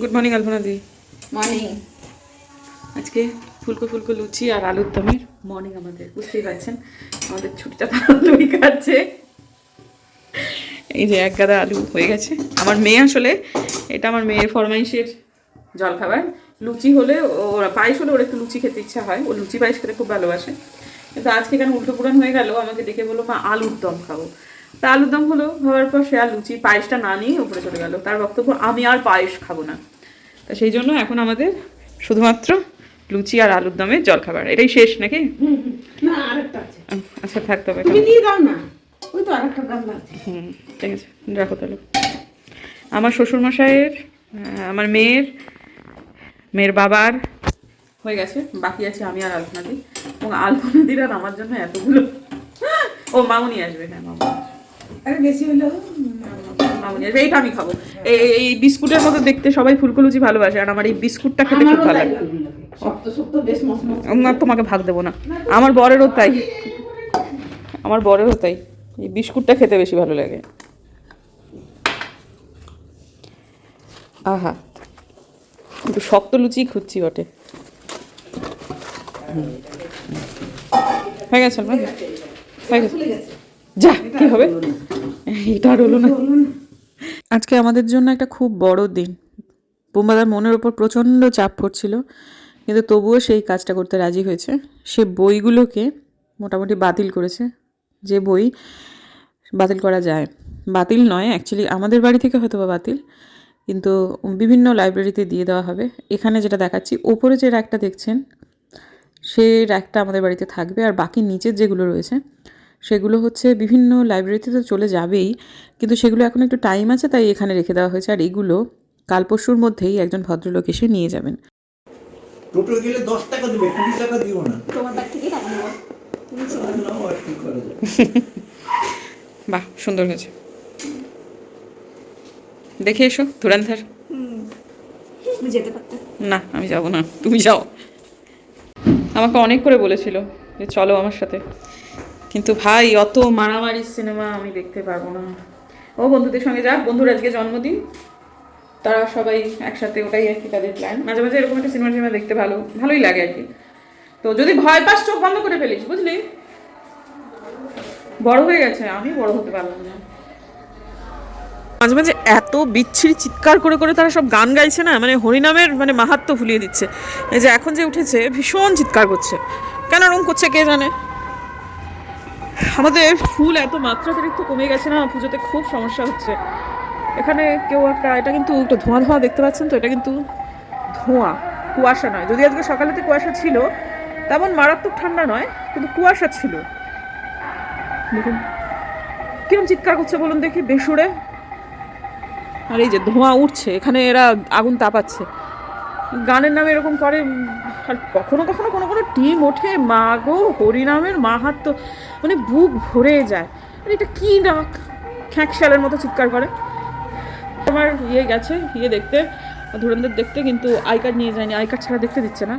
Good morning Alpana দি. Morning আজকে ফুলকো ফুলকো লুচি আর আলুর দমের মর্নিং আমাদের। বুঝতেই পারছেন আমাদের ছুটিটা তাড়াতাড়ি কাটছে। এই যে এক গাদা আলু হয়ে গেছে। আমার মেয়ে আসলে এটা আমার মেয়ের ফরমাইশের জলখাবার। লুচি হলে ওরা পায়েস হলে ওর একটু লুচি খেতে ইচ্ছা হয়। ও লুচি পায়েস খেতে খুব ভালোবাসে। কিন্তু আজকে কেন উল্টো পুরান হয়ে গেল আমাকে দেখে বলল মা আলুর দম খাব। তা আলুর দম হলো খাওয়ার পর সে আর লুচি পায়েসটা না নিয়ে উপরে চলে গেল। তার বক্তব্য আমি আর পায়েস খাব না। তা সেই জন্য এখন আমাদের শুধুমাত্র লুচি আর আলুর দমের জলখাবার এটাই শেষ নাকি? না আরেকটা আছে। আচ্ছা থাকতে হবে তুমি দিয়ে দাও না। ওই তো আরেকটা গামলা আছে। হুম ঠিক আছে রাখো তাহলে। আমার শ্বশুরমশাইয়ের আহ, আমার মেয়ের মেয়ের বাবার হয়ে গেছে। বাকি আছে আমি আর আলপনা দি এবং আলপনা দির আর আমার জন্য এতগুলো। ও মামুনি আসবে হ্যাঁ মামুনি বেশি হলো এইটা আমি খাব। এই বিস্কুটের মতো দেখতে সবাই ফুলকো লুচি ভালোবাসে আর আমার এই বিস্কুটটা খেতে খুব ভালো লাগে। না তোমাকে ভাগ দেবো না। আমার বরেরও তাই। আমার বরেরও তাই। এই বিস্কুটটা খেতে বেশি ভালো লাগে। আহা একটু শক্ত লুচি খুঁজছি বটে। হুম। হয়ে গেছে হয়ে গেছে। যা, কি হবে? এটা আর হলো না। আজকে আমাদের জন্য একটা খুব বড় দিন। বোম্বাদার মনের ওপর প্রচণ্ড চাপ পড়ছিল, কিন্তু তবুও সেই কাজটা করতে রাজি হয়েছে। সে বইগুলোকে মোটামুটি বাতিল করেছে। যে বই বাতিল করা যায়। বাতিল নয় অ্যাকচুয়ালি আমাদের বাড়ি থেকে হয়তো বা বাতিল, কিন্তু বিভিন্ন লাইব্রেরিতে দিয়ে দেওয়া হবে। এখানে যেটা দেখাচ্ছি, ওপরে যে র্যাকটা দেখছেন সে র্যাকটা আমাদের বাড়িতে থাকবে, আর বাকি নিচের যেগুলো রয়েছে সেগুলো হচ্ছে বিভিন্ন লাইব্রেরিতে তো চলে যাবেই কিন্তু সেগুলো এখন একটু টাইম আছে তাই এখানে রেখে দেওয়া হয়েছে। আর এগুলো কাল পরশুর মধ্যেই একজন ভদ্রলোক এসে নিয়ে যাবেন। টোটো গেলে দশ টাকা দেবে কুড়ি টাকা দিও না। তোমার ব্যাগ থেকে টাকা নেব। বাহ সুন্দর হয়েছে। দেখে এসো ধুরান্ধার। তুমি যেতে পারতে। না আমি যাব না তুমি যাও। আমাকে অনেক করে বলেছিল যে চলো আমার সাথে। কিন্তু ভাই, অত মারামারি সিনেমা আমি দেখতে পারব না। ও বন্ধুদের সঙ্গে যাক, বন্ধুর আজকে জন্মদিন। তারা সবাই একসাথে ওটাই আর কি তাদের প্ল্যান মাঝে মাঝে এরকম একটা সিনেমা সিনেমা দেখতে ভালো, ভালোই লাগে আর কি। তো যদি ভয় পাস, চোখ বন্ধ করে ফেলিস, বুঝলি? বড় হয়ে গেছে, আমি বড় হতে পারলাম না। মাঝে মাঝে এত বিচ্ছিরি চিৎকার করে করে তারা সব গান গাইছে না মানে হরিনামের মানে মাহাত্ম ভুলিয়ে দিচ্ছে। এই যে এখন যে উঠেছে, ভীষণ চিৎকার করছে। কেন ওরকম করছে, কে জানে? আমাদের ফুল এত মাত্রাতিরিক্ত কমে গেছে না, পুজোতে খুব সমস্যা হচ্ছে। এখানে কেউ একটা, এটা কিন্তু একটা ধোঁয়া ধোঁয়া দেখতে পাচ্ছেন তো, এটা কিন্তু ধোঁয়া, কুয়াশা নয়। যদি আজকে সকালেতে কুয়াশা ছিল, তেমন মারাত্মক ঠান্ডা নয়, কিন্তু কুয়াশা ছিল। দেখুন, কিরম চিৎকার করছে বলুন দেখি বেসুরে আর এই যে ধোঁয়া উঠছে, এখানে এরা আগুন তাপাচ্ছে। গানের নামে এরকম করে আর কখনো কখনো কোনো কোনো টিম ওঠে, মা গো, হরিনামের মাহাত্ম মানে বুক ভরে যায়। মানে এটা কী ডাক খ্যাঁকশালের মতো চিৎকার করে। তোমার ইয়ে গেছে ইয়ে দেখতে, ধুরন্ধর দেখতে, কিন্তু আই কার্ড নিয়ে যায়নি, আই কার্ড ছাড়া দেখতে দিচ্ছে না।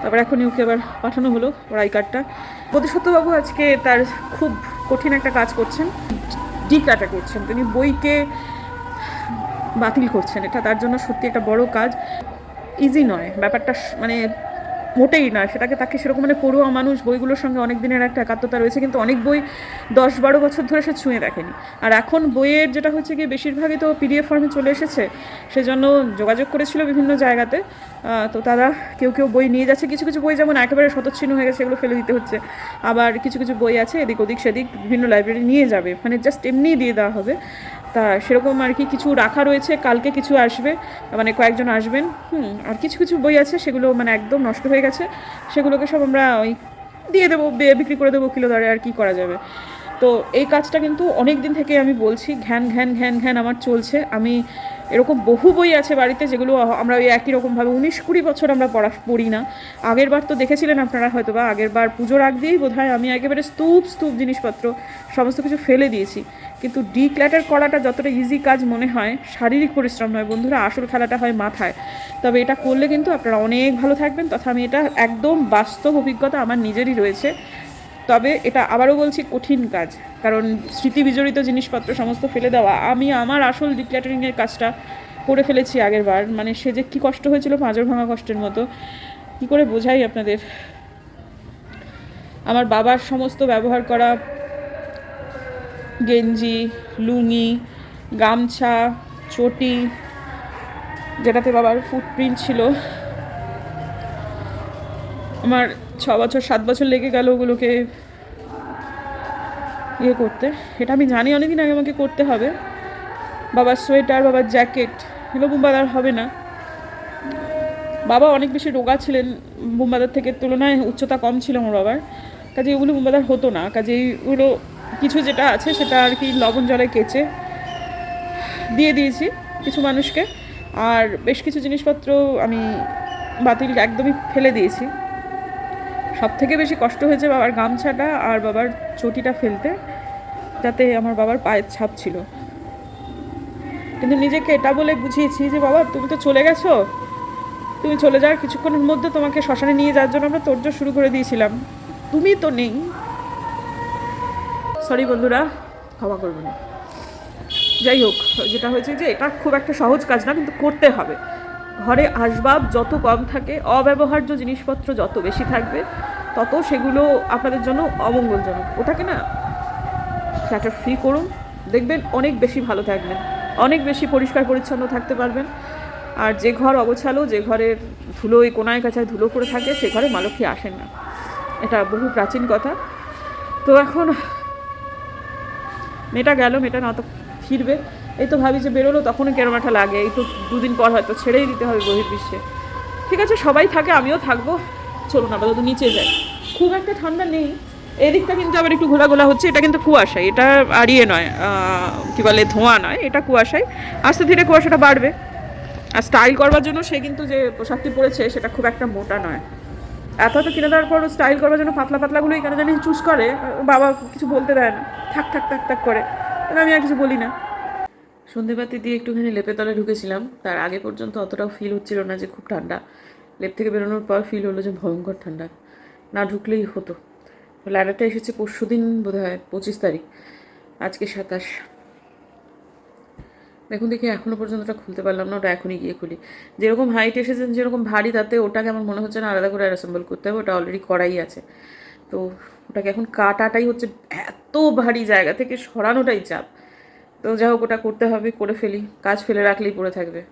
তারপর এখনই ওকে আবার পাঠানো হলো, ওর আই কার্ডটা। প্রতিসত্যবাবু আজকে তার খুব কঠিন একটা কাজ করছেন ডিকাটা করছেন। তিনি বইকে বাতিল করছেন, এটা তার জন্য সত্যি একটা বড় কাজ। ইজি নয়, ব্যাপারটা মানে মোটেই নয় সেটাকে তাকে সেরকম মানে পড়ুয়া মানুষ, বইগুলোর সঙ্গে অনেক দিনের একটা একাত্মতা রয়েছে, কিন্তু অনেক বই দশ বারো বছর ধরে সে ছুঁয়ে দেখেনি। আর এখন বইয়ের যেটা হচ্ছে গিয়ে বেশিরভাগই তো পিডিএফ ফর্মে চলে এসেছে, সেজন্য যোগাযোগ করেছিল বিভিন্ন জায়গাতে। তো তারা কেউ কেউ বই নিয়ে যাচ্ছে। কিছু কিছু বই যেমন একেবারে শতচ্ছিন্ন হয়ে গেছে, এগুলো ফেলে দিতে হচ্ছে। আবার কিছু কিছু বই আছে, এদিক ওদিক সেদিক বিভিন্ন লাইব্রেরি নিয়ে যাবে। মানে জাস্ট এমনিই দিয়ে দেওয়া হবে। তা সেরকম আর কি কিছু রাখা রয়েছে, কালকে কিছু আসবে মানে কয়েকজন আসবেন, হুম, আর কিছু কিছু বই আছে সেগুলো মানে একদম নষ্ট হয়ে গেছে, সেগুলোকে সব আমরা ওই দিয়ে দেবো বিক্রি করে দেবো কিলো দরে আর কি করা যাবে। তো এই কাজটা কিন্তু অনেক দিন থেকে আমি বলছি, ঘ্যান ঘ্যান ঘ্যান ঘ্যান আমার চলছে, আমি এরকম বহু বই আছে বাড়িতে যেগুলো আমরা ওই একই রকমভাবে উনিশ কুড়ি বছর আমরা পড়া, পড়ি না। আগের বার তো দেখেছিলেন আপনারা হয়তো বা আগের বার পুজোর আগ দিয়েই বোধ হয় আমি একেবারে স্তূপ স্তূপ জিনিসপত্র সমস্ত কিছু ফেলে দিয়েছি। কিন্তু ডিক্ল্যাটার করাটা যতটা ইজি কাজ মনে হয়, শারীরিক পরিশ্রম নয় বন্ধুরা, আসল খেলাটা হয় মাথায়। তবে এটা করলে কিন্তু আপনারা অনেক ভালো থাকবেন, তথা আমি এটা একদম বাস্তব অভিজ্ঞতা আমার নিজেরই রয়েছে। তবে এটা আবারও বলছি কঠিন কাজ। কারণ স্মৃতি বিজড়িত জিনিসপত্র সমস্ত ফেলে দেওয়া। আমি আমার আসল ডিক্ল্যাটারিংয়ের কাজটা করে ফেলেছি আগের বার। মানে সে যে কী কষ্ট হয়েছিল পাঁজর ভাঙা কষ্টের মতো। কি করে বোঝাই আপনাদের? আমার বাবার সমস্ত ব্যবহার করা, গেঞ্জি, লুঙ্গি, গামছা, চটি, যেটাতে বাবার ফুটপ্রিন্ট ছিল। আমার ছ বছর, সাত বছর লেগে গেল ওগুলোকে ইয়ে করতে। এটা আমি জানি, অনেকদিন আগে আমাকে করতে হবে। বাবার সোয়েটার, বাবার জ্যাকেট, এগুলো বুম্বাদার হবে না। বাবা অনেক বেশি রোগা ছিলেন বুম্বাদার থেকে তুলনায়, উচ্চতা কম ছিল আমার বাবার। কাজে এগুলো বুম্বাদার হতো না। কাজে এইগুলো কিছু যেটা আছে সেটা আর কি লবণ জলে কেচে দিয়ে দিয়েছি কিছু মানুষকে। আর বেশ কিছু জিনিসপত্র আমি বাতিল একদমই ফেলে দিয়েছি। সব থেকে বেশি কষ্ট হয়েছে বাবার গামছাটা আর বাবার চটিটা ফেলতে, যাতে আমার বাবার পায়ের ছাপ ছিল। কিন্তু নিজেকে এটা বলে বুঝিয়েছি যে, বাবা, তুমি তো চলে গেছো। তুমি চলে যাওয়ার কিছুক্ষণের মধ্যে তোমাকে শ্মশানে নিয়ে যাওয়ার জন্য আমরা তোরজোর শুরু করে দিয়েছিলাম। তুমি তো নেই। সরি বন্ধুরা, ক্ষমা করবেন। যাই হোক, যেটা হয়েছে যে, এটা খুব একটা সহজ কাজ না, কিন্তু করতে হবে। ঘরে আসবাব যত কম থাকে, অব্যবহার্য জিনিসপত্র যত বেশি থাকবে, তত সেগুলো আপনাদের জন্য অমঙ্গলজনক। ওটাকে না ফ্ল্যাটার ফ্রি করুন। দেখবেন অনেক বেশি ভালো থাকবেন। অনেক বেশি পরিষ্কার পরিচ্ছন্ন থাকতে পারবেন। আর যে ঘর অগোছালো, যে ঘরের ধুলো এই কোনায় কাছায় ধুলো করে থাকে, সে ঘরে মালক্ষী আসেন না। এটা বহু প্রাচীন কথা। তো এখন মেয়েটা গেল, মেয়েটা না তো ফিরবে। এই তো ভাবি যে বেরোলো তখনই কেরম একটা লাগে। এই তো দুদিন পর হয়তো ছেড়েই দিতে হবে বহির্বিশ্বে। ঠিক আছে, সবাই থাকে, আমিও থাকব। চলুন আপাতত নিচে যাই। খুব একটা ঠান্ডা নেই। এদিকটা কিন্তু আবার একটু ঘোলা ঘোলা হচ্ছে, এটা কিন্তু কুয়াশাই এটা আর ইয়ে নয় কী বলে, ধোঁয়া নয়, এটা কুয়াশাই আস্তে ধীরে কুয়াশাটা বাড়বে। আর স্টাইল করবার জন্য সে কিন্তু যে পোশাকটি পরেছে, সেটা খুব একটা মোটা নয়। এত এত কিনে দেওয়ার পর স্টাইল করবার জন্য পাতলা পাতলাগুলোই কেন জানি চুজ করে, বাবা কিছু বলতে দেয় না। থাক থাক থাক থাক করে। আমি আর কিছু বলি না। সন্ধেবাতি দিয়ে একটুখানি লেপে তলে ঢুকেছিলাম। তার আগে পর্যন্ত অতটাও ফিল হচ্ছিল না যে খুব ঠান্ডা। লেপ থেকে বেরোনোর পর ফিল হলো যে ভয়ঙ্কর ঠান্ডা। না ঢুকলেই হতো। ল্যাডারটা এসেছে পরশু দিন বোধ হয় পঁচিশ তারিখ। আজকে সাতাশ। দেখুন দেখি এখনও পর্যন্ত ওটা খুলতে পারলাম না, ওটা এখনই গিয়ে খুলি। যেরকম হাইট এসেছেন যেরকম ভারী, তাতে ওটাকে আমার মনে হচ্ছে না আলাদা করে অ্যাসেম্বল করতে হবে, ওটা অলরেডি করাই আছে। তো ওটাকে এখন কাটাটাই হচ্ছে এত ভারী জায়গা থেকে সরানোটাই চাপ। তো যাই হোক, ওটা করতে হবে, করে ফেলি। কাজ ফেলে রাখলেই পড়ে থাকবে।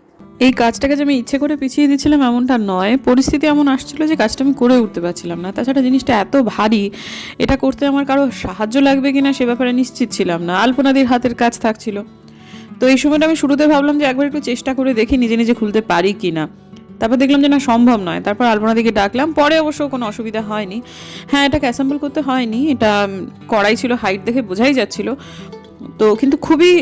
এই কাজটাকে যে আমি ইচ্ছে করে পিছিয়ে দিচ্ছিলাম এমনটা নয়। পরিস্থিতি এমন আসছিল যে কাজটা আমি করে উঠতে পারছিলাম না। তাছাড়া জিনিসটা এত ভারী, এটা করতে আমার কারও সাহায্য লাগবে কিনা সে ব্যাপারে নিশ্চিত ছিলাম না। আলপনাদির হাতের কাজ থাকছিল। তো এই সময়টা আমি শুরুতে ভাবলাম যে একবার একটু চেষ্টা করে দেখি নিজে নিজে খুলতে পারি কি না তারপর দেখলাম যে না, সম্ভব নয়। তারপর আলপনা দিকে ডাকলাম। পরে অবশ্য কোনো অসুবিধা হয়নি। হ্যাঁ এটাকে অ্যাসেম্বল করতে হয়নি। এটা কড়াই ছিল হাইট দেখে বোঝাই যাচ্ছিল। তো কিন্তু খুবই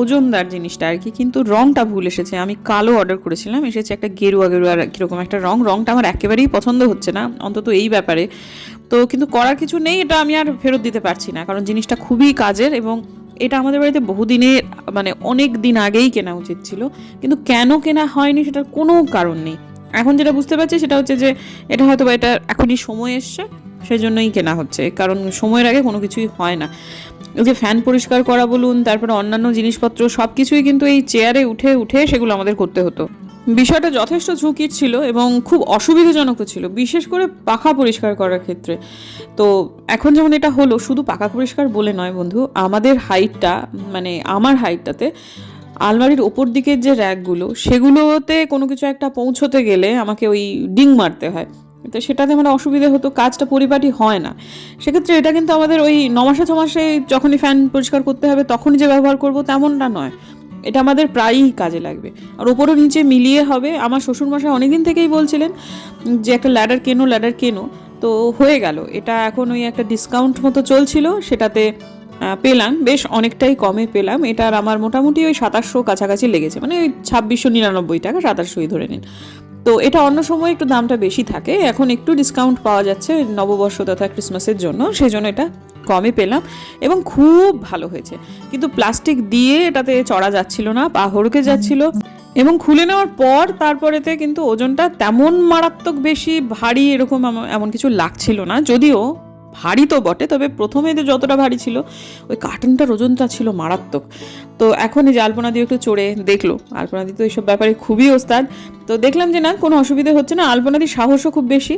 ওজনদার জিনিসটা আর কি। কিন্তু রংটা ভুল এসেছে। আমি কালো অর্ডার করেছিলাম, এসেছে একটা গেরুয়া গেরুয়া কীরকম একটা রং। রংটা আমার একেবারেই পছন্দ হচ্ছে না, অন্তত এই ব্যাপারে। তো কিন্তু করার কিছু নেই, এটা আমি আর ফেরত দিতে পারছি না, কারণ জিনিসটা খুবই কাজের এবং এটা আমাদের বাড়িতে বহুদিনের মানে অনেক দিন আগেই কেনা উচিত ছিল। কিন্তু কেন কেনা হয়নি সেটার কোনো কারণ নেই। এখন যেটা বুঝতে পারছি সেটা হচ্ছে যে, এটা হয়তো বা এটা এখনই সময় এসছে, সেজন্যই কেনা হচ্ছে। কারণ সময়ের আগে কোনো কিছুই হয় না। এই যে ফ্যান পরিষ্কার করা বলুন, তারপরে অন্যান্য জিনিসপত্র সব কিছুই কিন্তু এই চেয়ারে উঠে উঠে সেগুলো আমাদের করতে হতো। বিষয়টা যথেষ্ট ঝুঁকির ছিল এবং খুব অসুবিধাজনকও ছিল, বিশেষ করে পাখা পরিষ্কার করার ক্ষেত্রে। তো এখন যেমন এটা হলো, শুধু পাখা পরিষ্কার বলে নয় বন্ধু, আমাদের হাইটটা মানে আমার হাইটটাতে আলমারির ওপর দিকের যে র্যাকগুলো সেগুলোতে কোনো কিছু একটা পৌঁছতে গেলে আমাকে ওই ডিং মারতে হয়। তো সেটাতে আমার অসুবিধা হতো, কাজটা পরিপাটি হয় না। সেক্ষেত্রে এটা কিন্তু আমাদের ওই নমাসে ছমাসে যখনই ফ্যান পরিষ্কার করতে হবে, তখনই যে ব্যবহার করব তেমনটা নয়। এটা আমাদের প্রায়ই কাজে লাগবে। আর ওপরও নিচে মিলিয়ে হবে। আমার শ্বশুরমশাই অনেকদিন থেকেই বলছিলেন যে একটা ল্যাডার কেনো ল্যাডার কেনো। তো হয়ে গেল। এটা এখন ওই একটা ডিসকাউন্ট মতো চলছিল, সেটাতে পেলাম। বেশ অনেকটাই কমে পেলাম। এটার আমার মোটামুটি ওই সাতাশশো কাছাকাছি লেগেছে। মানে ওই ছাব্বিশশো নিরানব্বই টাকা, সাতাশশোই ধরে নিন। তো এটা অন্য সময় একটু দামটা বেশি থাকে। এখন একটু ডিসকাউন্ট পাওয়া যাচ্ছে নববর্ষ তথা ক্রিসমাসের জন্য। সেই জন্য এটা কমে পেলাম এবং খুব ভালো হয়েছে। কিন্তু প্লাস্টিক দিয়ে এটাতে চড়া যাচ্ছিল না, পা হড়কে যাচ্ছিল এবং খুলে নেওয়ার পর তারপরেতে কিন্তু ওজনটা তেমন মারাত্মক বেশি ভারী এরকম এমন কিছু লাগছিল না। যদিও ভারী তো বটে, তবে প্রথমে যে যতটা ভারী ছিল, ওই কার্টুনটার ওজনটা ছিল মারাত্মক। তো এখন এই যে আলপনা দিয়ে একটু চড়ে দেখল। আলপনা দি তো এইসব ব্যাপারে খুবই ওস্তাদ। তো দেখলাম যে না, কোনো অসুবিধা হচ্ছে না। আলপনা দি সাহসও খুব বেশি।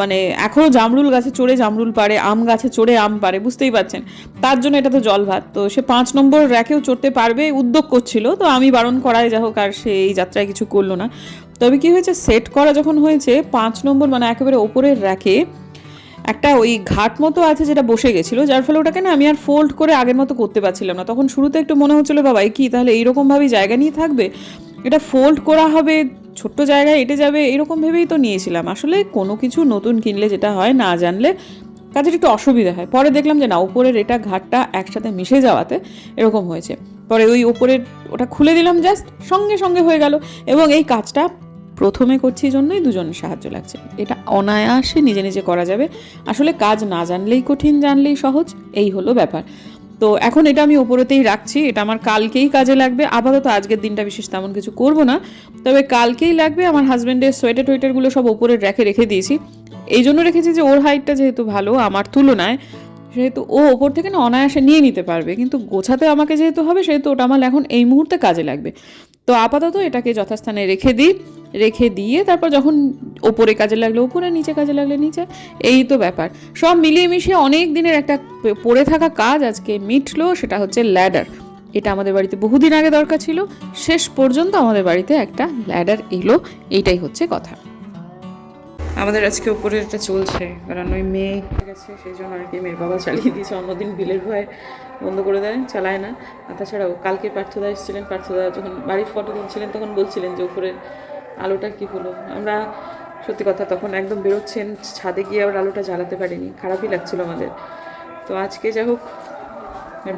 মানে এখনও জামরুল গাছে চড়ে জামরুল পারে আম গাছে চড়ে আম পারে বুঝতেই পারছেন। তার জন্য এটা তো জল ভাত। তো সে পাঁচ নম্বর র্যাকেও চড়তে পারবে, উদ্যোগ করছিল। তো আমি বারণ করাই যা হোক, আর সে এই যাত্রায় কিছু করল না। তবে কি হয়েছে? সেট করা যখন হয়েছে, পাঁচ নম্বর মানে একেবারে ওপরের র্যাকে একটা ওই ঘাট মতো আছে যেটা বসে গেছিল, যার ফলে ওটাকে না আমি আর ফোল্ড করে আগের মতো করতে পারছিলাম না। তখন শুরুতে একটু মনে হচ্ছিল, বাবা কি? তাহলে এইরকমভাবেই জায়গা নিয়ে থাকবে? এটা ফোল্ড করা হবে, ছোট্ট জায়গায় এটে যাবে, এরকম ভেবেই তো নিয়েছিলাম। আসলে কোনো কিছু নতুন কিনলে যেটা হয় না জানলে কাজের একটু অসুবিধা হয়। পরে দেখলাম যে না ওপরের এটা ঘাটটা একসাথে মিশে যাওয়াতে এরকম হয়েছে। পরে ওই ওপরের ওটা খুলে দিলাম জাস্ট সঙ্গে সঙ্গে হয়ে গেল এবং এই কাজটা প্রথমে করছি জন্যই দুজনের সাহায্য লাগছে। এটা অনায়াসে নিজে নিজে করা যাবে। আসলে কাজ না জানলেই কঠিন, জানলেই সহজ, এই হলো ব্যাপার। তো এখন এটা আমি ওপরেতেই রাখছি। এটা আমার কালকেই কাজে লাগবে। আপাতত আজকের দিনটা বিশেষ তেমন কিছু করব না। তবে কালকেই লাগবে। আমার হাজব্যান্ডের সোয়েটার টোয়েটারগুলো সব ওপরে র্যাকে রেখে দিয়েছি। এই জন্য রেখেছি যে ওর হাইটটা যেহেতু ভালো, আমার তুলনায়, সেহেতু ও ওপর থেকে না অনায়াসে নিয়ে নিতে পারবে। কিন্তু গোছাতে আমাকে যেহেতু হবে, সেহেতু ওটা আমার এখন এই মুহূর্তে কাজে লাগবে। তো আপাতত এটাকে যথাস্থানে রেখে দিই, রেখে দিয়ে তারপর যখন ওপরে কাজে লাগলে ওপরে নিচে কাজে লাগলে, নিচে, এই তো ব্যাপার। সব মিলিয়ে মিশিয়ে অনেক দিনের একটা পড়ে থাকা কাজ আজকে মিটলো, সেটা হচ্ছে ল্যাডার এটা আমাদের বাড়িতে বহুদিন আগে দরকার ছিল, শেষ পর্যন্ত আমাদের বাড়িতে একটা ল্যাডার এলো, এইটাই হচ্ছে কথা। আমাদের আজকে উপরে এটা চলছে। কারণ ওই মেয়ে গেছে, সেই জন্য আর কি মেয়ের বাবা চালিয়ে দিয়েছে। অন্যদিন বিলের ভয়ে বন্ধ করে দেয়, চালায় না। আর তাছাড়াও কালকে পার্থদা এসেছিলেন, পার্থদা যখন বাড়ির ফটো তুলছিলেন, তখন বলছিলেন যে উপরে আলোটা কি হলো। আমরা সত্যি কথা তখন একদম বেরোচ্ছেন, ছাদে গিয়ে আবার আলোটা জ্বালাতে পারিনি। খারাপই লাগছিল আমাদের। তো আজকে যাই হোক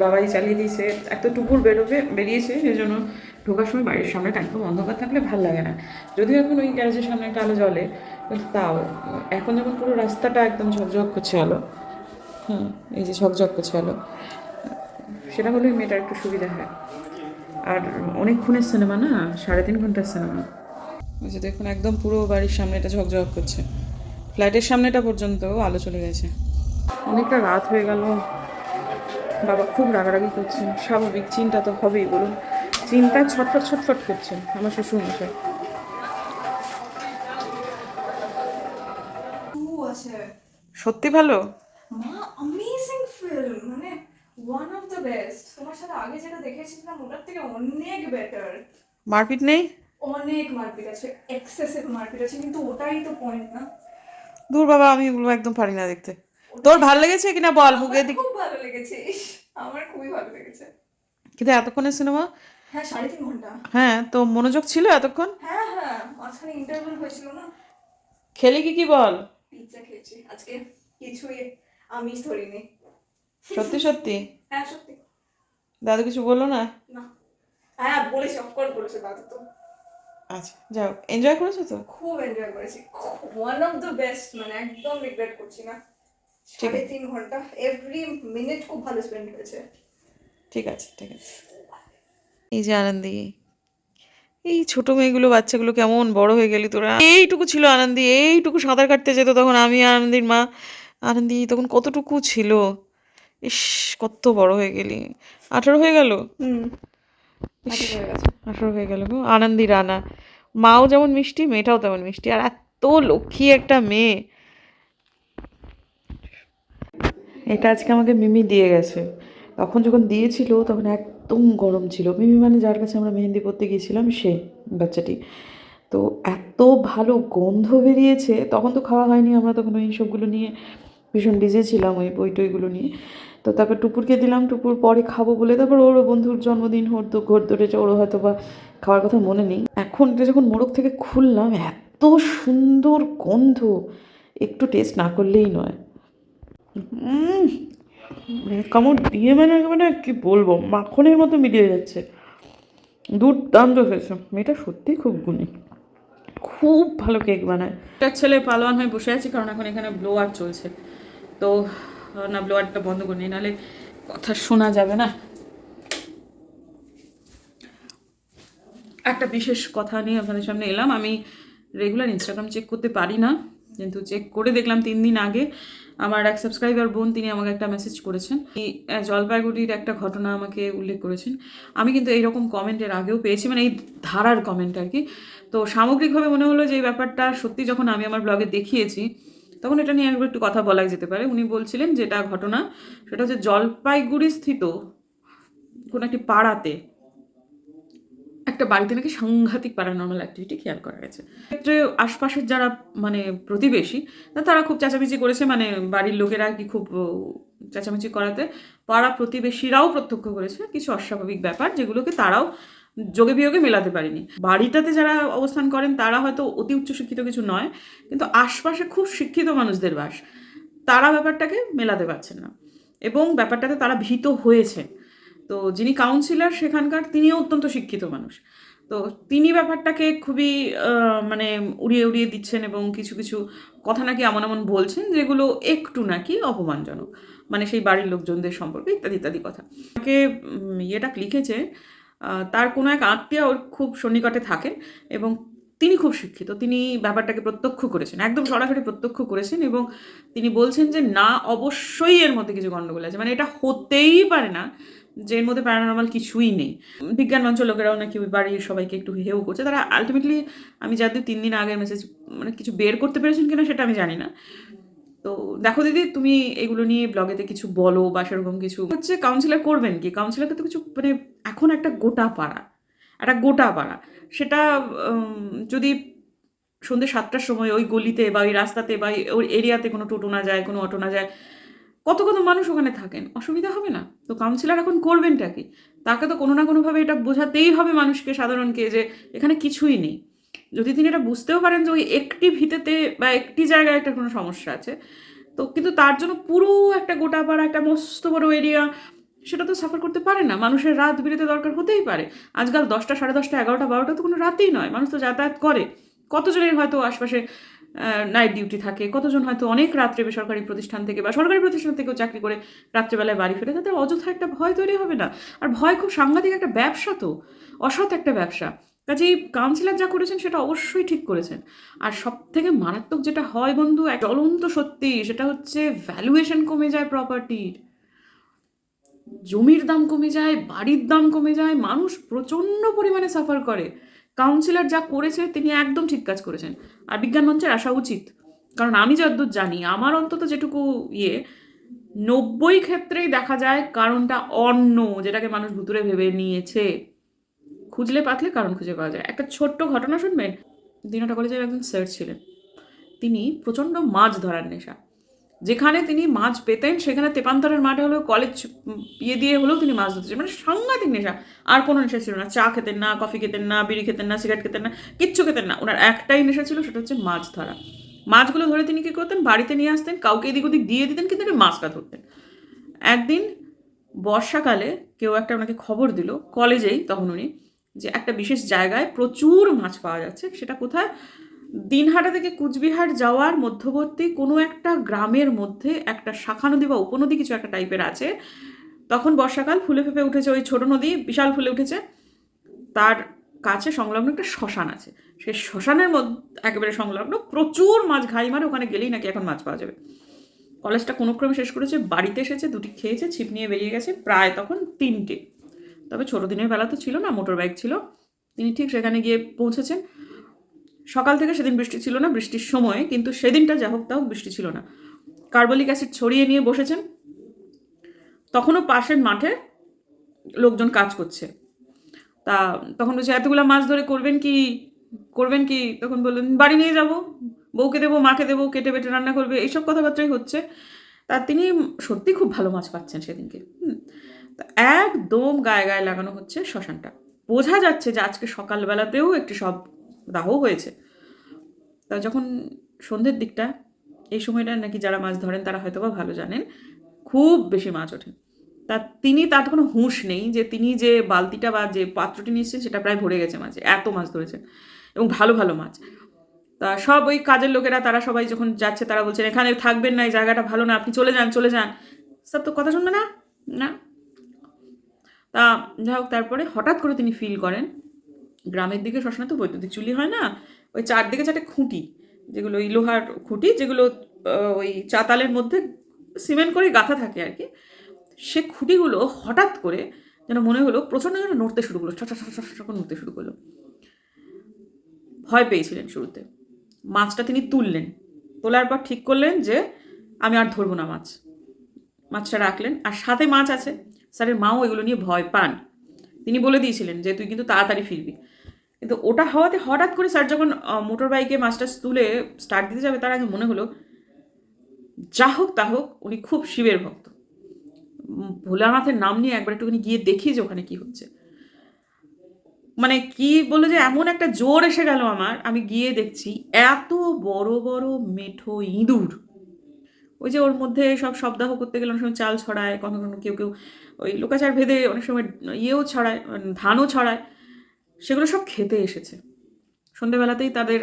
বাবাই চালিয়ে দিয়েছে। এক তো টুকুর বেরোবে, বেরিয়েছে এই জন্য ঢোকার সময় বাড়ির সামনেটা একদম অন্ধকার থাকলে ভালো লাগে না। যদিও এখন ওই গ্যারেজের সামনে একটা আলো জ্বলে কিন্তু তাও, এখন যেমন পুরো রাস্তাটা একদম ঝকঝক করছে আলো, হুম, এই যে ঝকঝক করছে আলো, সেটা হলে মেয়েটার একটু সুবিধা হয়। আর অনেকক্ষণের সিনেমা না, সাড়ে তিন ঘণ্টার সিনেমা। যে দেখুন, একদম পুরো বাড়ির সামনেটা ঝকঝক করছে। ফ্ল্যাটের সামনেটা পর্যন্ত আলো চলে গেছে। অনেকটা রাত হয়ে গেল। বাবা খুব রাগারাগি করছেন। স্বাভাবিক, চিন্তা তো হবেই বলুন। চিন্তা ছটফট ছটফট করছেন আমার শ্বশুর সত্যি ভালো? মা অ্যামেজিং ফিল্ম মানে ওয়ান অফ দ্য বেস্ট তোমার সাথে আগে যেটা দেখেছিলাম ওটার থেকে অনেক বেটার মারপিট নেই? অনেক মারপিট আছে এক্সেসিভ মারপিট আছে কিন্তু ওটাই তো পয়েন্ট না। দূর বাবা আমি এগুলো একদম পারি না দেখতে। তোর ভালো লেগেছে কিনা বল মুখে দিক? খুব ভালো লেগেছে আমার খুবই ভালো লেগেছে। কিন্তু এতক্ষণের সিনেমা? হ্যাঁ সাড়ে তিন ঘণ্টা। হ্যাঁ তো মনোযোগ ছিল এতক্ষণ? হ্যাঁ হ্যাঁ মাঝখানে ইন্টারভেল হয়েছিল না। খেলি কি কি বল? পিৎজা খেয়েছি আজকে। কিছুই ধরিনি। সত্যি সত্যি? হ্যাঁ সত্যি। দাদু কিছু বলল না? না। হ্যাঁ বলেছে অফকোর্স বলেছে দাদু তো। আচ্ছা যাও এনজয় করেছ তো? খুব এনজয় করেছি। ওয়ান অফ দ্য বেস্ট মানে একদম রিগ্রেট করছি না। সাড়ে তিন ঘণ্টা এভরি মিনিট খুব ভালো স্পেন্ড হয়েছে। ঠিক আছে ঠিক আছে। এই যে আনন্দি এই ছোট মেয়েগুলো বাচ্চাগুলো কেমন বড় হয়ে গেলি তোরা? এইটুকু ছিল আনন্দি এইটুকু সাঁতার কাটতে যেত তখন আমি আনন্দির মা। আনন্দি তখন কতটুকু ছিল? ইস কত বড় হয়ে গেলি। আঠারো হয়ে গেল? হুম। আঠারো হয়ে গেল গো। আনন্দি রানা। মাও যেমন মিষ্টি মেয়েটাও তেমন মিষ্টি। আর এত লক্ষ্মী একটা মেয়ে। এটা আজকে আমাকে মিমি দিয়ে গেছে। তখন যখন দিয়েছিল তখন একদম গরম ছিল। মিমি মানে যার কাছে আমরা মেহেন্দি পরতে গিয়েছিলাম সে বাচ্চাটি। তো এত ভালো গন্ধ বেরিয়েছে তখন তো খাওয়া হয়নি আমরা তখন ওই সবগুলো নিয়ে। ভীষণ বিজে ছিলাম ওই বই টইগুলো নিয়ে। তো তারপর টুপুরকে দিলাম টুপুর পরে খাব বলে তারপর ওর বন্ধুর জন্মদিন ওর তো ঘর ধরেছে ওরও হয়তো বা খাওয়ার কথা মনে নেই। এখন এটা যখন মোড়ক থেকে খুললাম এত সুন্দর গন্ধ একটু টেস্ট না করলেই নয়। উম, কামড় দিয়ে মানে একেবারে কি বলব মাখনের মতো মিলিয়ে যাচ্ছে। দুর্দান্ত হয়েছে মেয়েটা সত্যিই খুব গুণী। খুব ভালো কেক বানায়। একটা ছেলে পালোয়ান হয়ে বসে আছে কারণ এখন এখানে ব্লোয়ার চলছে। তো, না ব্লোয়ারটা বন্ধ করে নিই নাহলে কথা শোনা যাবে না। একটা বিশেষ কথা নিয়ে আপনাদের সামনে এলাম। আমি রেগুলার ইনস্টাগ্রাম চেক করতে পারি না, কিন্তু চেক করে দেখলাম তিন দিন আগে। আমার এক সাবস্ক্রাইবার বোন, তিনি আমাকে একটা মেসেজ করেছেন। জলপাইগুড়ির একটা ঘটনা আমাকে উল্লেখ করেছেন। আমি কিন্তু এইরকম কমেন্টের আগেও পেয়েছি মানে এই ধারার কমেন্ট আর কি। তো সামগ্রিকভাবে মনে হলো যে এই ব্যাপারটা সত্যি যখন আমি আমার ব্লগে দেখিয়েছি তখন এটা নিয়ে একবার একটু কথা বলা যেতে পারে। উনি বলছিলেন যেটা ঘটনা, সেটা হচ্ছে জলপাইগুড়ি স্থিত কোনো একটি পাড়াতে একটা বাড়িতে নাকি সাংঘাতিক প্যারানর্মাল অ্যাক্টিভিটি খেয়াল করা গেছে। ক্ষেত্রে আশপাশের যারা মানে প্রতিবেশী তারা খুব চেঁচামেচি করেছে। মানে বাড়ির লোকেরা কি খুব চেঁচামেচি করাতে পাড়া প্রতিবেশীরাও প্রত্যক্ষ করেছে। কিছু অস্বাভাবিক ব্যাপার যেগুলোকে তারাও যোগে বিয়োগে মেলাতে পারেনি। বাড়িটাতে যারা অবস্থান করেন, তারা হয়তো অতি উচ্চশিক্ষিত কিছু নয়, কিন্তু আশপাশে খুব শিক্ষিত মানুষদের বাস। তারা ব্যাপারটাকে মেলাতে পারছেন না। এবং ব্যাপারটাতে তারা ভীত হয়েছে তো যিনি কাউন্সিলর সেখানকার, তিনিও অত্যন্ত শিক্ষিত মানুষ। তো তিনি ব্যাপারটাকে খুবই মানে উড়িয়ে উড়িয়ে দিচ্ছেন এবং কিছু কিছু কথা নাকি এমন এমন বলছেন, যেগুলো একটু নাকি অপমানজনক। মানে সেই বাড়ির লোকজনদের সম্পর্কে ইত্যাদি ইত্যাদি কথা। তাকে ইয়েটা লিখেছে তার কোনো এক আত্মীয় ওর খুব সন্নিকটে থাকেন এবং তিনি খুব শিক্ষিত। তিনি ব্যাপারটাকে প্রত্যক্ষ করেছেন, একদম সরাসরি প্রত্যক্ষ করেছেন এবং তিনি বলছেন যে, না, অবশ্যই এর মধ্যে কিছু গণ্ডগোল আছে। মানে এটা হতেই পারে না যে এর মধ্যে প্যারানর্মাল কিছুই নেই। বিজ্ঞান মঞ্চ লোকেরাও নাকি ওই বাড়ির সবাইকে একটু হেও করছে। তারা আলটিমেটলি আমি যাদের তিন দিন আগের মেসেজ মানে কিছু বের করতে পেরেছেন কিনা সেটা আমি জানি না। তো দেখো দিদি, তুমি এগুলো নিয়ে ব্লগেতে কিছু বলো বা সেরকম কিছু। হচ্ছে কাউন্সিলর করবেন কি? কাউন্সিলরকে তো কিছু মানে এখন একটা গোটা পাড়া, একটা গোটা পাড়া। সেটা যদি সন্ধ্যে সাতটার সময় ওই গলিতে বা ওই রাস্তাতে বা ওই এরিয়াতে কোনো টোটো না যায়, কোনো অটো না যায়, কত কত মানুষ ওখানে থাকেন? অসুবিধা হবে না? তো কাউন্সিলর এখন করবেনটা কি? তাকে তো কোনো না কোনোভাবে এটা বোঝাতেই হবে মানুষকে, সাধারণকে যে এখানে কিছুই নেই। যদি তিনি এটা বুঝতেও পারেন যে ওই একটি ভিতেতে বা একটি জায়গায় একটা কোনো সমস্যা আছে, তো কিন্তু তার জন্য পুরো একটা গোটা পাড়া, একটা মস্ত বড় এরিয়া সেটা তো সাফার করতে পারে না। মানুষের রাত বিরেতে দরকার হতেই পারে। আজকাল দশটা, সাড়ে দশটা, এগারোটা, বারোটা তো কোনো রাতেই নয়। মানুষ তো যাতায়াত করে। কতজনের হয়তো আশপাশে নাইট ডিউটি থাকে? কতজন হয়তো অনেক রাত্রে বেসরকারি প্রতিষ্ঠান থেকে বা সরকারি প্রতিষ্ঠান থেকেও চাকরি করে রাত্রেবেলায় বাড়ি ফেরে। তাদের অযথা একটা ভয় তৈরি হবে না। আর ভয় খুব সাংঘাতিক একটা ব্যবসা তো। অসৎ একটা ব্যবসা। কাজেই কাউন্সিলর যা করেছেন সেটা অবশ্যই ঠিক করেছেন। আর সব থেকে মারাত্মক যেটা হয় বন্ধু, এক জ্বলন্ত সত্যি, সেটা হচ্ছে ভ্যালুয়েশন কমে যায় প্রপার্টির জমির দাম কমে যায়, বাড়ির দাম কমে যায়, মানুষ প্রচণ্ড পরিমাণে সাফার করে। কাউন্সিলর যা করেছে, তিনি একদম ঠিক কাজ করেছেন। আর বিজ্ঞান মঞ্চের আসা উচিত, কারণ আমি যতদূর জানি, আমার অন্তত যেটুকু ইয়ে নব্বই ক্ষেত্রেই দেখা যায় কারণটা অন্য, যেটাকে মানুষ ভুতুরে ভেবে নিয়েছে। খুঁজলে পাতলে কারণ খুঁজে পাওয়া যায়। একটা ছোট্ট ঘটনা শুনবেন? দিনাটা কলেজের একজন স্যার ছিলেন। তিনি প্রচণ্ড মাছ ধরার নেশা। যেখানে তিনি মাছ পেতেন, সেখানে তেপান্তরের মাঠে হলেও কলেজ ইয়ে দিয়ে হলেও তিনি মাছ ধরতেন। মানে সাংঘাতিক নেশা। আর কোনো নেশা ছিল না। চা খেতেন না কফি খেতেন না, বিড়ি খেতেন না সিগারেট খেতেন না, কিচ্ছু খেতেন না। ওনার একটাই নেশা ছিল, সেটা হচ্ছে মাছ ধরা। মাছগুলো ধরে তিনি কী করতেন? বাড়িতে নিয়ে আসতেন, কাউকে এদিক ওদিক দিয়ে দিতেন, কিন্তু তিনি মাছটা ধরতেন। একদিন বর্ষাকালে কেউ একটা ওনাকে খবর দিল, কলেজেই তখন উনি যে একটা বিশেষ জায়গায় প্রচুর মাছ পাওয়া যাচ্ছে। সেটা কোথায়? দিনহাটা থেকে কুচবিহার যাওয়ার মধ্যবর্তী কোনো একটা গ্রামের মধ্যে একটা শাখা নদী বা উপনদী কিছু একটা টাইপের আছে। তখন বর্ষাকাল, ফুলে ফেপে উঠেছে ওই ছোট নদী, বিশাল ফুলে উঠেছে। তার কাছে সংলগ্ন একটা শ্মশান আছে। সেই শ্মশানের মধ্যে, একেবারে সংলগ্ন, প্রচুর মাছ ঘাই মারে ওখানে গেলেই নাকি এখন মাছ পাওয়া যাবে। কলেজটা কোনো ক্রমে শেষ করেছে, বাড়িতে এসেছে, দুটি খেয়েছে, ছিপ নিয়ে বেরিয়ে গেছে, প্রায় তখন তিনটে। তবে ছোটো দিনের বেলা তো ছিল না, মোটর বাইক ছিল। তিনি ঠিক সেখানে গিয়ে পৌঁছেছেন। সকাল থেকে সেদিন বৃষ্টি ছিল না, বৃষ্টির সময়, কিন্তু সেদিনটা যা হোক তা হোক বৃষ্টি ছিল না। কার্বলিক অ্যাসিড ছড়িয়ে নিয়ে বসেছেন। তখনও পাশের মাঠে লোকজন কাজ করছে। তা তখন বলছে, এতগুলো মাছ ধরে করবেন কি? করবেন কি? তখন বললেন, বাড়ি নিয়ে যাব, বউকে দেবো, মাকে দেবো, কেটে বেটে রান্না করবে, এইসব কথাবার্তাই হচ্ছে। তা তিনি সত্যি খুব ভালো মাছ পাচ্ছেন সেদিনকে। হুম। একদম গায়ে গায়ে লাগানো হচ্ছে শ্মশানটা। বোঝা যাচ্ছে যে আজকে সকালবেলাতেও একটি সব দাহ হয়েছে। তা যখন সন্ধ্যের দিকটা, এই সময়টা নাকি যারা মাছ ধরেন তারা হয়তো বা ভালো জানেন, খুব বেশি মাছ ওঠে। তা তিনি তার কোনো হুঁশ নেই যে তিনি যে বালতিটা বা যে পাত্রটি নিচ্ছেন সেটা প্রায় ভরে গেছে মাছে এত মাছ ধরেছেন এবং ভালো ভালো মাছ। তা সব ওই কাজের লোকেরা, তারা সবাই যখন যাচ্ছে তারা বলছেন, এখানে থাকবেন না, এই জায়গাটা ভালো না, আপনি চলে যান চলে যান। সব তো কথা শুনবে না? না। তা যাই হোক, তারপরে হঠাৎ করে তিনি ফিল করেন, গ্রামের দিকে শ্মশানে তো বৈদ্যুতিক চুলি হয় না, ওই চারদিকে চারটে খুঁটি, যেগুলো ওই লোহার খুঁটি, যেগুলো ওই চাতালের মধ্যে সিমেন্ট করে গাঁথা থাকে আর কি, সে খুঁটিগুলো হঠাৎ করে যেন মনে হলো প্রচণ্ড যেন নড়তে শুরু করল ঠা ঠা ঠা ঠা ঠা করে নড়তে শুরু করল। ভয় পেয়েছিলেন শুরুতে। মাছটা তিনি তুললেন, তোলার পর ঠিক করলেন যে, আমি আর ধরবো না মাছ। মাছটা রাখলেন, আর সাথে মাছ আছে স্যারের মাও এগুলো নিয়ে ভয় পান। তিনি বলে দিয়েছিলেন যে, তুই কিন্তু তাড়াতাড়ি ফিরবি। কিন্তু ওটা হওয়াতে হঠাৎ করে স্যার যখন মোটর বাইকে মাছটা তুলে স্টার্ট দিতে যাবে, তার আগে মনে হলো, যা হোক তা হোক, উনি খুব শিবের ভক্ত। ভোলানাথের নাম নিয়ে একবার একটুখানি গিয়ে দেখি যে, ওখানে কি হচ্ছে। মানে কি বলে যে, এমন একটা জোর এসে গেল আমার, আমি গিয়ে দেখছি, এত বড় বড় মেঠো ইঁদুর। ওই যে ওর মধ্যে সব শব্দাহ করতে গেলে অনেক সময় চাল ছড়ায় কখনো কখনো কেউ কেউ ওই লোকাচার ভেদে অনেক সময় ইয়েও ছড়ায় ধানও ছড়ায়, সেগুলো সব খেতে এসেছে। সন্ধেবেলাতেই তাদের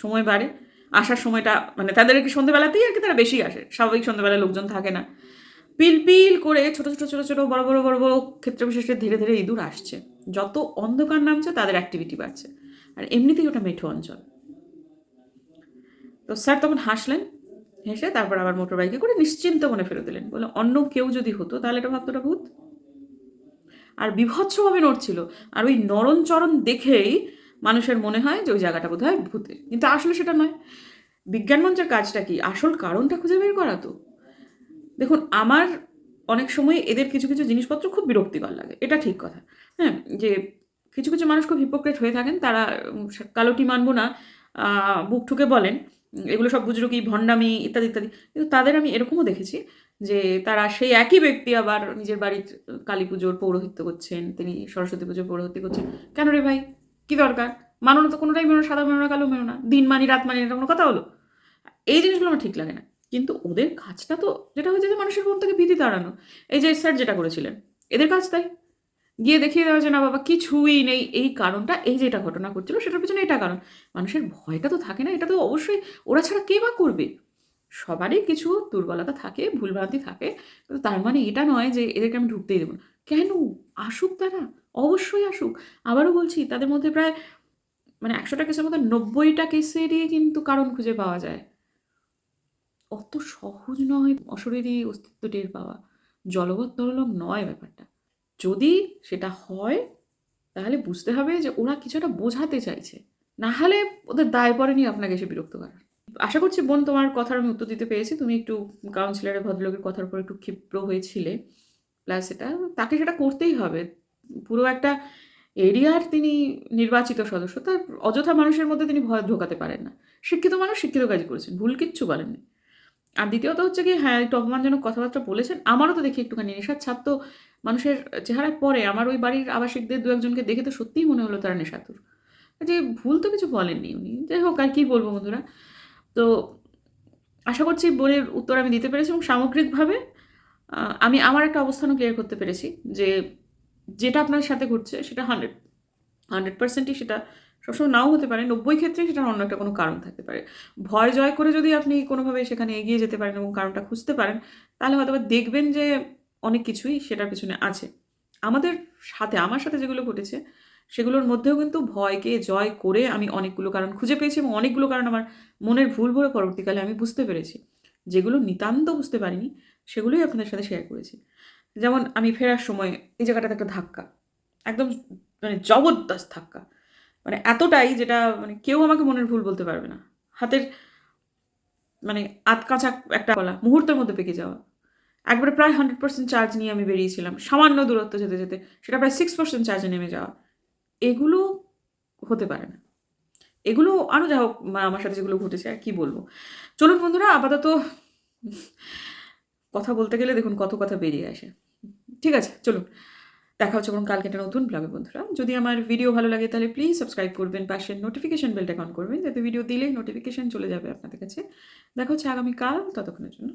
সময় বাড়ে, আসার সময়টা মানে তাদের কি সন্ধেবেলাতেই আর কি তারা বেশি আসে, স্বাভাবিক সন্ধেবেলায় লোকজন থাকে না। পিল পিল করে ছোট ছোট ছোট ছোট, বড় বড় বড় বড় ক্ষেত্র বিশেষে ধীরে ধীরে ইঁদুর আসছে। যত অন্ধকার নামছে তাদের অ্যাক্টিভিটি বাড়ছে। আর এমনিতেই ওটা মেঠো অঞ্চল। তো স্যার তখন হাসলেন হেসে তারপর আবার মোটর বাইকে করে নিশ্চিন্ত মনে ফেরত দিলেন। বলে অন্য কেউ যদি হতো, তাহলে এটা ভাবতো ওটা ভূত। আর বিভৎসভাবে নড়ছিল। আর ওই নরণচরণ দেখেই মানুষের মনে হয় যে ওই জায়গাটা বোধ হয় ভূতের। কিন্তু আসলে সেটা নয়। বিজ্ঞান মঞ্চের কাজটা কি? আসল কারণটা খুঁজে বের করা তো। দেখুন, আমার অনেক সময় এদের কিছু কিছু জিনিসপত্র খুব বিরক্তিকর লাগে। এটা ঠিক কথা। হ্যাঁ যে কিছু কিছু মানুষ খুব হিপোক্রেট হয়ে থাকেন। তারা কালোটি মানবো না বুক ঠুকে বলেন। এগুলো সব বুজরুকি ভণ্ডামি ইত্যাদি ইত্যাদি। কিন্তু তাদের আমি এরকমও দেখেছি যে তারা সেই একই ব্যক্তি আবার নিজের বাড়ির কালী পুজোর পৌরোহিত্য করছেন, তিনি সরস্বতী পুজোর পৌরোহিত্য করছেন। কেন রে ভাই? কি দরকার? মানো না তো কোনোটাই, মেনো সাদা মেনো না, কালো মেনো না, দিন মানি, রাত মানি এটা কোনো কথা হলো? এই জিনিসগুলো আমার ঠিক লাগে না। কিন্তু ওদের কাজটা তো, যেটা হয়েছে যে মানুষের মন থেকে ভীতি তাড়ানো। এই যে স্যার যেটা করেছিলেন, এদের কাজ তাই? গিয়ে দেখিয়ে দেওয়া যে, না বাবা, কিছুই নেই। এই কারণটা, এই যে এটা ঘটনা করছিল সেটার পেছনে এটা কারণ। মানুষের ভয়টা তো থাকে না, এটা তো অবশ্যই ওরা ছাড়া কে বা করবে? সবারই কিছু দুর্বলতা থাকে, ভুলভ্রান্তি থাকে। কিন্তু তার মানে এটা নয় যে, এদেরকে আমি ঢুকতেই দেবো না। কেন? আসুক তারা, অবশ্যই আসুক। আবারও বলছি, তাদের মধ্যে প্রায় মানে একশোটা কেসের মধ্যে নব্বইটা কেসেরই কিন্তু কারণ খুঁজে পাওয়া যায়। অত সহজ নয় অশরীরী অস্তিত্ব টের পাওয়া। জলবৎ তরলম নয় ব্যাপারটা। যদি সেটা হয়, তাহলে বুঝতে হবে যে ওরা কিছু একটা বোঝাতে চাইছে। না হলে ওদের দায় পড়েনি আপনাকে এসে বিরক্ত করার আশা করছি বোন তোমার কথার আমি উত্তর দিতে পেরেছি। তুমি একটু কাউন্সিলরের ভদ্রলোকের কথার উপর একটু ক্ষিপ্র হয়েছিলে। প্লাস এটা, তাকে সেটা করতেই হবে। পুরো একটা এরিয়ার তিনি নির্বাচিত সদস্য, তার অযথা মানুষের মধ্যে তিনি ভয় ঢোকাতে পারেন না। শিক্ষিত মানুষ শিক্ষিত কাজ করেছেন, ভুল কিচ্ছু বলেননি। আর দ্বিতীয়ত হচ্ছে কি হ্যাঁ একটু অপমানজনক কথাবার্তা বলেছেন, আমারও তো দেখি একটুখানি নেশার ছাপ, তো মানুষের চেহারায় পরে আমার ওই বাড়ির আবাসিকদের দু একজনকে দেখে তো সত্যিই মনে হলো তারা নেশাতুর। যে ভুল তো কিছু বলেননি উনি। যাই হোক, আর কী বলব বন্ধুরা? তো আশা করছি বোনের উত্তর আমি দিতে পেরেছি এবং সামগ্রিকভাবে আমি আমার একটা অবস্থানও ক্লিয়ার করতে পেরেছি যে যেটা আপনার সাথে ঘটছে সেটা হান্ড্রেড হান্ড্রেড পার্সেন্টই সেটা সবসময় নাও হতে পারে। নব্বই ক্ষেত্রে সেটার অন্য একটা কোনো কারণ থাকতে পারে। ভয় জয় করে যদি আপনি কোনোভাবে সেখানে এগিয়ে যেতে পারেন এবং কারণটা খুঁজতে পারেন, তাহলে হয়তো দেখবেন যে অনেক কিছুই সেটার পিছনে আছে। আমাদের সাথে, আমার সাথে যেগুলো ঘটেছে, সেগুলোর মধ্যেও কিন্তু ভয়কে জয় করে আমি অনেকগুলো কারণ খুঁজে পেয়েছি এবং অনেকগুলো কারণ আমার মনের ভুল ভরে পরবর্তীকালে আমি বুঝতে পেরেছি। যেগুলো নিতান্ত বুঝতে পারিনি, সেগুলোই আপনাদের সাথে শেয়ার করেছি। যেমন আমি ফেরার সময় এই জায়গাটাতে একটা ধাক্কা, একদম মানে জবরদস্ত ধাক্কা। মানে এতটাই যেটা মানে কেউ আমাকে মনের ভুল বলতে পারবে না। হাতের মানে আতকাঁচা একটা গলা মুহূর্তের মধ্যে পেকে যাওয়া। একবারে প্রায় হান্ড্রেড পার্সেন্ট চার্জ নিয়ে আমি বেরিয়েছিলাম। সামান্য দূরত্ব যেতে যেতে সেটা প্রায় সিক্স পার্সেন্ট চার্জে নেমে যাওয়া। এগুলো হতে পারে না। এগুলো আরও যা হোক মা- আমার সাথে যেগুলো ঘটেছে আর কি বলব। চলুন বন্ধুরা, আপাতত কথা বলতে গেলে দেখুন কত কথা বেরিয়ে আসে। ঠিক আছে, চলুন। দেখা হচ্ছে কোনো কালকে একটা নতুন ব্লগে বন্ধুরা। যদি আমার ভিডিও ভালো লাগে, তাহলে প্লিজ সাবস্ক্রাইব করবেন, পাশের নোটিফিকেশন বেলটা অন করবেন, যাতে ভিডিও দিলেই নোটিফিকেশন চলে যাবে আপনাদের কাছে। দেখা হচ্ছে আগামীকাল ততক্ষণের জন্য।